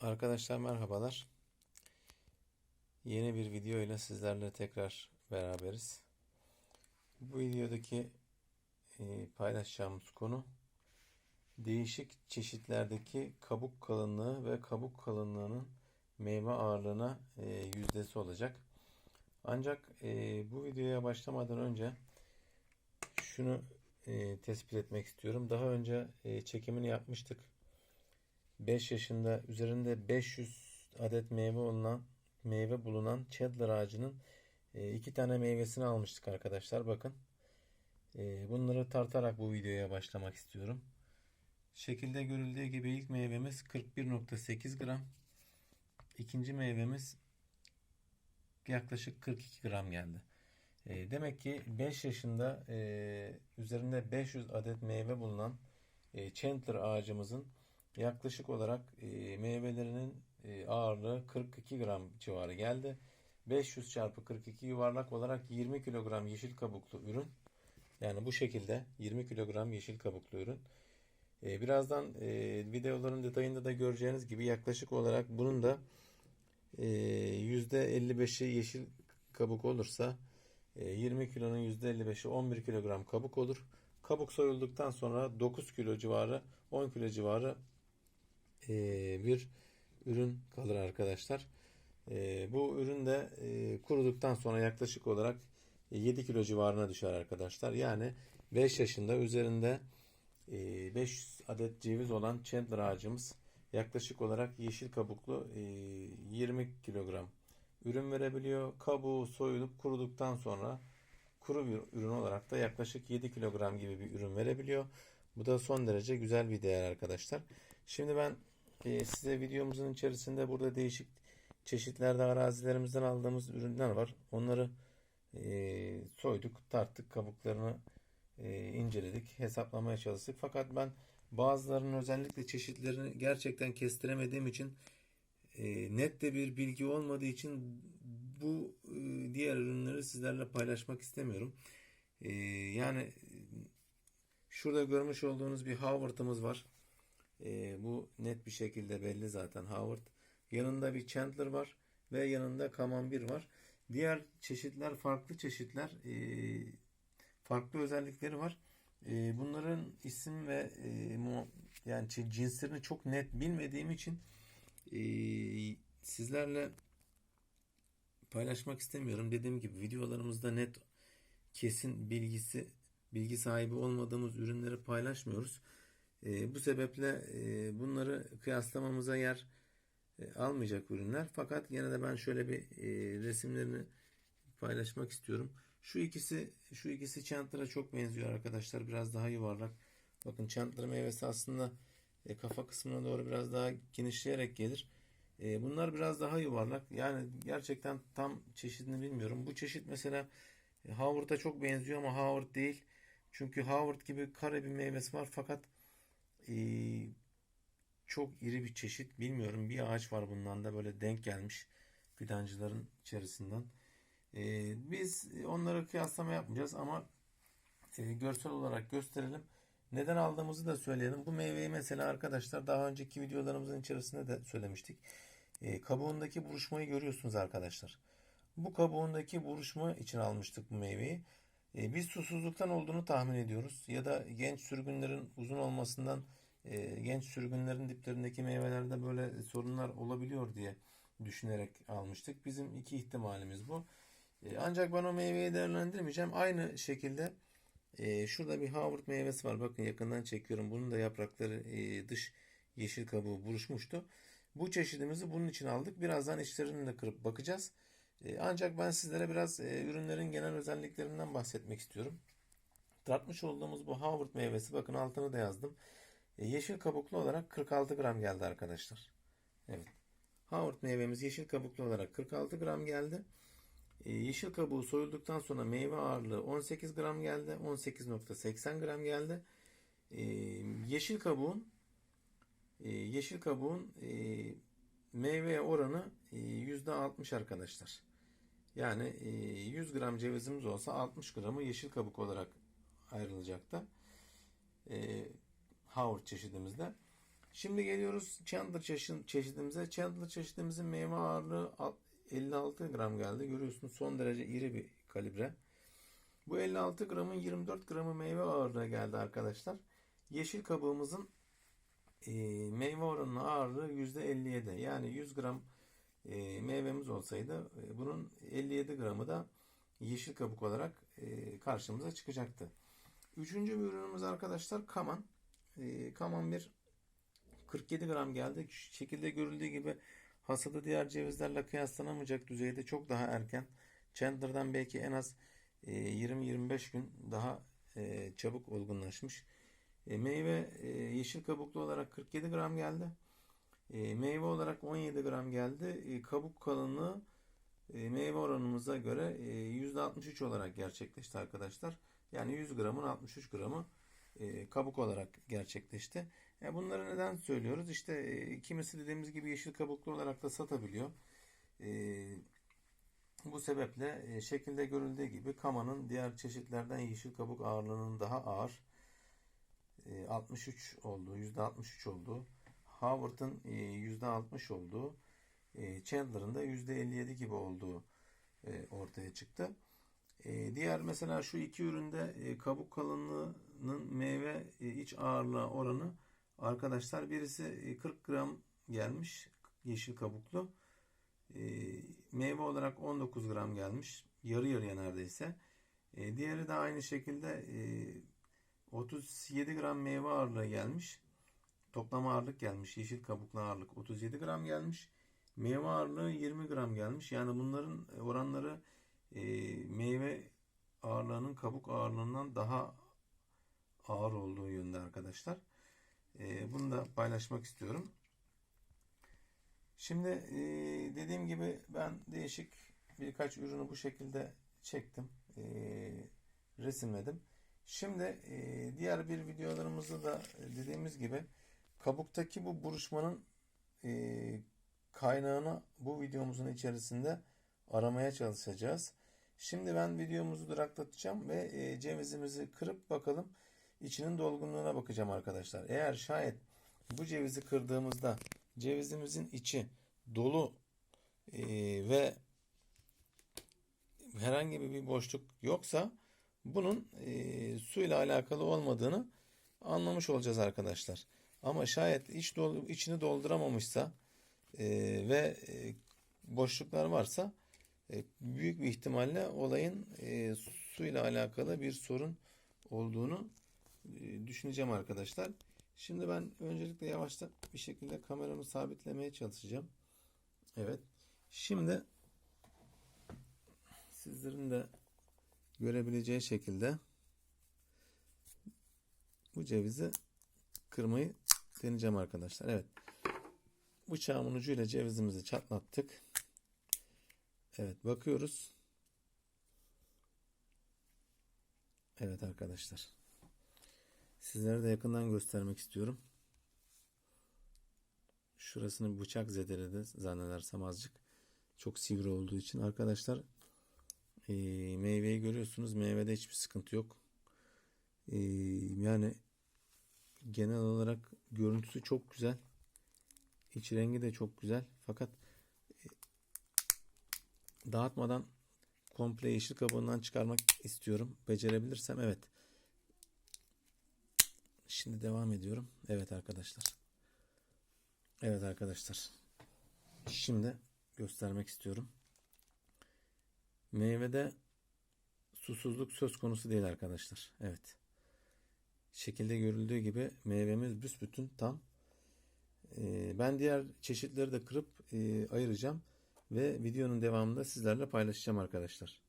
Arkadaşlar merhabalar. Yeni bir video ile sizlerle tekrar beraberiz. Bu videodaki e, paylaşacağımız konu değişik çeşitlerdeki kabuk kalınlığı ve kabuk kalınlığının meyve ağırlığına e, yüzdesi olacak. Ancak e, bu videoya başlamadan önce şunu tespit etmek istiyorum. Daha önce çekimini yapmıştık. 5 yaşında üzerinde 500 adet meyve bulunan meyve bulunan Cheddar ağacının e, iki tane meyvesini almıştık arkadaşlar. Bakın. E, bunları tartarak bu videoya başlamak istiyorum. Şekilde görüldüğü gibi ilk meyvemiz 41.8 gram. İkinci meyvemiz yaklaşık 42 gram geldi. E, demek ki 5 yaşında üzerinde 500 adet meyve bulunan Chandler ağacımızın yaklaşık olarak e, meyvelerinin e, ağırlığı 42 gram civarı geldi. 500 çarpı 42 yuvarlak olarak 20 kilogram yeşil kabuklu ürün. Yani bu şekilde 20 kilogram yeşil kabuklu ürün. E, birazdan e, videoların detayında da göreceğiniz gibi yaklaşık olarak bunun da e, %55'i yeşil kabuk olursa e, 20 kilonun %55'i 11 kilogram kabuk olur. Kabuk soyulduktan sonra 9 kilo civarı 10 kilo civarı e, bir ürün kalır arkadaşlar. E, bu ürün de e, kuruduktan sonra yaklaşık olarak 7 kilo civarına düşer arkadaşlar. Yani 5 yaşında üzerinde e, 500 adet ceviz olan Chandler ağacımız yaklaşık olarak yeşil kabuklu e, 20 kilogram ürün verebiliyor. Kabuğu soyulup kuruduktan sonra kuru bir ürün olarak da yaklaşık 7 kilogram gibi bir ürün verebiliyor. Bu da son derece güzel bir değer arkadaşlar. Şimdi ben e, size videomuzun içerisinde burada değişik çeşitlerde arazilerimizden aldığımız ürünler var. Onları e, soyduk, tarttık, kabuklarını e, inceledik, hesaplamaya çalıştık. Fakat ben bazılarının özellikle çeşitlerini gerçekten kestiremediğim için e, net de bir bilgi olmadığı için bu diğer ürünleri sizlerle paylaşmak istemiyorum. Yani şurada görmüş olduğunuz bir Howard'ımız var. E, bu net bir şekilde belli zaten Howard. Yanında bir Chandler var ve yanında Camembert var. Diğer çeşitler farklı çeşitler. E, farklı özellikleri var. E, bunların isim ve e, mu, yani cinslerini çok net bilmediğim için e, sizlerle paylaşmak istemiyorum. Dediğim gibi videolarımızda net kesin bilgisi bilgi sahibi olmadığımız ürünleri paylaşmıyoruz. E, bu sebeple e, bunları kıyaslamamıza yer e, almayacak ürünler. Fakat yine de ben şöyle bir e, resimlerini paylaşmak istiyorum. Şu ikisi şu ikisi çantlara çok benziyor arkadaşlar. Biraz daha yuvarlak. Bakın çantlara meyvesi aslında e, kafa kısmına doğru biraz daha genişleyerek gelir. E, bunlar biraz daha yuvarlak. Yani gerçekten tam çeşidini bilmiyorum. Bu çeşit mesela e, Howard'a çok benziyor ama Howard değil. Çünkü Howard gibi kare bir meyvesi var fakat e, çok iri bir çeşit. Bilmiyorum bir ağaç var bundan da böyle denk gelmiş fidancıların içerisinden. E, biz onları kıyaslama yapmayacağız ama e, görsel olarak gösterelim. Neden aldığımızı da söyleyelim. Bu meyveyi mesela arkadaşlar daha önceki videolarımızın içerisinde de söylemiştik. E, kabuğundaki buruşmayı görüyorsunuz arkadaşlar. Bu kabuğundaki buruşma için almıştık bu meyveyi. E, biz susuzluktan olduğunu tahmin ediyoruz. Ya da genç sürgünlerin uzun olmasından e, genç sürgünlerin diplerindeki meyvelerde böyle sorunlar olabiliyor diye düşünerek almıştık. Bizim iki ihtimalimiz bu. E, ancak ben o meyveyi değerlendirmeyeceğim. Aynı şekilde e, şurada bir Howard meyvesi var. Bakın yakından çekiyorum. Bunun da yaprakları dış yeşil kabuğu buruşmuştu. Bu çeşidimizi bunun için aldık. Birazdan içlerini de kırıp bakacağız. Ancak ben sizlere biraz ürünlerin genel özelliklerinden bahsetmek istiyorum. Tartmış olduğumuz bu Howard meyvesi bakın altını da yazdım. E, yeşil kabuklu olarak 46 gram geldi arkadaşlar. Evet. Howard meyvemiz yeşil kabuklu olarak 46 gram geldi. E, yeşil kabuğu soyulduktan sonra meyve ağırlığı 18 gram geldi. 18.80 gram geldi. E, yeşil kabuğun e, yeşil kabuğun e, meyveye oranı e, %60 arkadaşlar. Yani e, 100 gram cevizimiz olsa 60 gramı yeşil kabuk olarak ayrılacaktı. E, Howard çeşidimizde. Şimdi geliyoruz Chandler çeşi- çeşidimize. Chandler çeşidimizin meyve ağırlığı al- 56 gram geldi. Görüyorsunuz son derece iri bir kalibre. Bu 56 gramın 24 gramı meyve ağırlığı geldi arkadaşlar. Yeşil kabuğumuzun e, meyve oranının ağırlığı %57. Yani 100 gram e, meyvemiz olsaydı e, bunun 57 gramı da yeşil kabuk olarak e, karşımıza çıkacaktı. Üçüncü bir ürünümüz arkadaşlar kaman. E, kaman bir 47 gram geldi. Şekilde görüldüğü gibi hasadı diğer cevizlerle kıyaslanamayacak düzeyde çok daha erken. Chandler'dan belki en az e, 20-25 gün daha e, çabuk olgunlaşmış. E, meyve e, yeşil kabuklu olarak 47 gram geldi. E, meyve olarak 17 gram geldi. E, kabuk kalınlığı e, meyve oranımıza göre e, %63 olarak gerçekleşti arkadaşlar. Yani 100 gramın 63 gramı e, kabuk olarak gerçekleşti. E, bunları neden söylüyoruz? İşte e, kimisi dediğimiz gibi yeşil kabuklu olarak da satabiliyor. E, bu sebeple şekilde görüldüğü gibi kamanın diğer çeşitlerden yeşil kabuk ağırlığının daha ağır e, 63 olduğu, %63 olduğu, Howard'ın e, %60 olduğu, Chandler'ın da %57 gibi olduğu ortaya çıktı. Diğer mesela şu iki üründe kabuk kalınlığının meyve e, iç ağırlığı oranı arkadaşlar birisi e, 40 gram gelmiş yeşil kabuklu. E, meyve olarak 19 gram gelmiş. Yarı yarıya neredeyse. E, diğeri de aynı şekilde e, 37 gram meyve ağırlığı gelmiş. Toplam ağırlık gelmiş. Yeşil kabuklu ağırlık 37 gram gelmiş. Meyve ağırlığı 20 gram gelmiş. Yani bunların oranları e, meyve ağırlığının kabuk ağırlığından daha ağır olduğu yönde arkadaşlar. E, bunu da paylaşmak istiyorum. Şimdi e, dediğim gibi ben değişik birkaç ürünü bu şekilde çektim. E, resimledim. Şimdi e, diğer bir videolarımızda da dediğimiz gibi kabuktaki bu buruşmanın kaynağını bu videomuzun içerisinde aramaya çalışacağız. Şimdi ben videomuzu duraklatacağım ve e, cevizimizi kırıp bakalım içinin dolgunluğuna bakacağım arkadaşlar. Eğer şayet bu cevizi kırdığımızda cevizimizin içi dolu e, ve herhangi bir boşluk yoksa bunun e, suyla alakalı olmadığını anlamış olacağız arkadaşlar. Ama şayet iç dolu, içini dolduramamışsa e, ve e, boşluklar varsa e, büyük bir ihtimalle olayın e, suyla alakalı bir sorun olduğunu düşüneceğim arkadaşlar. Şimdi ben öncelikle yavaşta bir şekilde kameramı sabitlemeye çalışacağım. Evet. Şimdi sizlerin de görebileceği şekilde bu cevizi kırmayı deneyeceğim arkadaşlar. Evet. Bıçağımın ucuyla cevizimizi çatlattık. Evet bakıyoruz. Evet arkadaşlar. Sizlere de yakından göstermek istiyorum. Şurasını bıçak zedeledi zannedersem azıcık. Çok sivri olduğu için. Arkadaşlar e, meyveyi görüyorsunuz. Meyvede hiçbir sıkıntı yok. E, yani genel olarak görüntüsü çok güzel. İç rengi de çok güzel. Fakat e, dağıtmadan komple yeşil kabuğundan çıkarmak istiyorum. Becerebilirsem evet. Şimdi devam ediyorum. Evet arkadaşlar. Evet arkadaşlar. Şimdi göstermek istiyorum. Meyvede susuzluk söz konusu değil arkadaşlar. Evet. Şekilde görüldüğü gibi meyvemiz büsbütün tam. Ee, ben diğer çeşitleri de kırıp e, ayıracağım ve videonun devamında sizlerle paylaşacağım arkadaşlar.